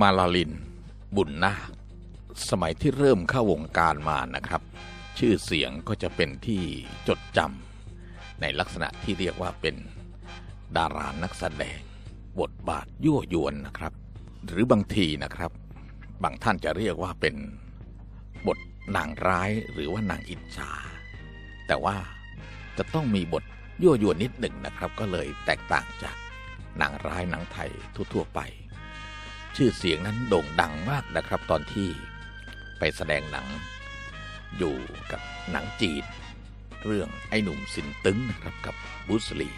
มาลาลิน บุญนาสมัยที่เริ่มเข้าวงการมานะครับ ชื่อเสียงก็จะเป็นที่จดจำในลักษณะที่เรียกว่าเป็นดารานักแสดง บทบาทยั่วยวนนะครับ หรือบางทีนะครับ บางท่านจะเรียกว่าเป็นบทนางร้ายหรือว่านางอิจฉาแต่ว่าจะต้องมีบทยั่วยวนนิดหนึ่งนะครับ ก็เลยแตกต่างจากนังร้ายหนังไทยทั่วๆไป ชื่อเสียงนั้นโด่งดังมากนะครับ ตอนที่ไปแสดงหนังอยู่กับหนังจีน เรื่องไอ้หนุ่มสินตึงนะครับกับบูสลี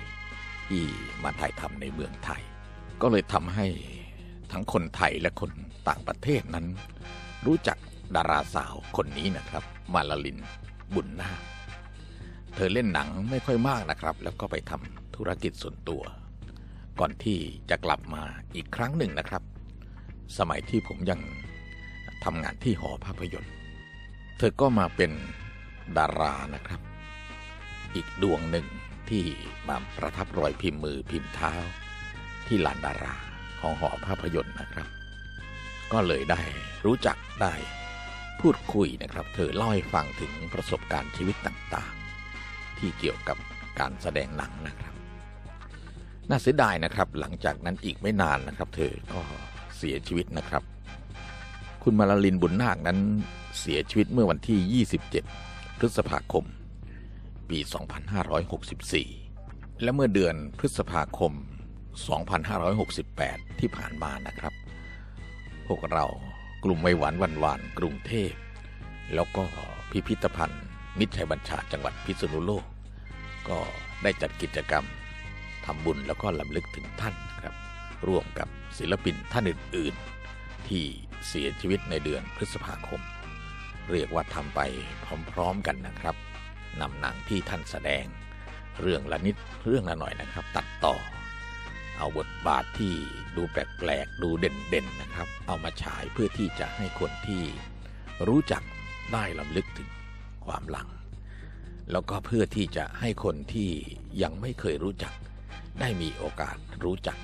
ที่มาถ่ายทำในเมืองไทย ก็เลยทำให้ทั้งคนไทยและคนต่างประเทศนั้น รู้จักดาราสาวคนนี้นะครับ มาลาลินบุญนาเธอเล่นหนังไม่ค่อยมากนะครับ แล้วก็ไปทำธุรกิจส่วนตัว ก่อนที่จะกลับมาอีกครั้งหนึ่งนะครับ สมัยที่ผมยังทำงานที่หอภาพยนตร์ เธอก็มาเป็นดารานะครับ อีกดวงหนึ่งที่มาประทับรอยพิมพ์มือพิมพ์เท้า ที่ลานดาราของหอภาพยนตร์นะครับ ก็เลยได้รู้จักได้พูดคุยนะครับ เธอเล่าให้ฟังถึงประสบการณ์ชีวิตต่างๆ ที่เกี่ยวกับการแสดงหนังนะครับ น่าเสียดายนะครับ หลังจากนั้นอีกไม่นานนะครับ เธอก็ เสียชีวิตนะครับ คุณมาลาลินบุญนาคนั้นเสียชีวิตเมื่อวันที่ 27 พฤษภาคม ปี 2564 และเมื่อเดือนพฤษภาคม 2568 ที่ผ่านมานะครับ พวกเรากลุ่มไวหวานวันวานกรุงเทพ แล้วก็พิพิธภัณฑ์ มิตรชัยบัญชาจังหวัดพิษณุโลก ก็ได้จัดกิจกรรมทำบุญแล้วก็ลำลึกถึงท่านนะครับ ร่วมกับศิลปินท่านอื่น ๆ ที่เสียชีวิตในเดือนพฤษภาคม เรียกว่าทำไปพร้อม ๆ กันนะครับนำหนังที่ท่านแสดง เรื่องละนิดเรื่องละหน่อยนะครับ ตัดต่อ เอาบทบาทที่ดูแปลก ๆ ดูเด่น ๆ นะครับ เอามาฉายเพื่อที่จะให้คนที่รู้จักได้ลำลึกถึงความหลัง แล้วก็เพื่อที่จะให้คนที่ยังไม่เคยรู้จัก ได้มีโอกาสรู้จัก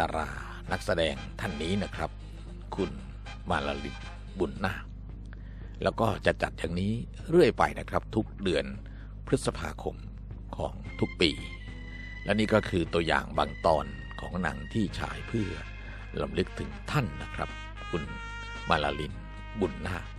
ดารานักแสดงท่านนี้นะครับ คุณมาลลินบุญนาคแล้วก็จะจัดอย่างนี้เรื่อยไปนะครับ ทุกเดือนพฤษภาคมของทุกปี และนี่ก็คือตัวอย่างบางตอนของหนังที่ฉายเพื่อลำลึกถึงท่านนะครับ คุณมาลลินบุญนาค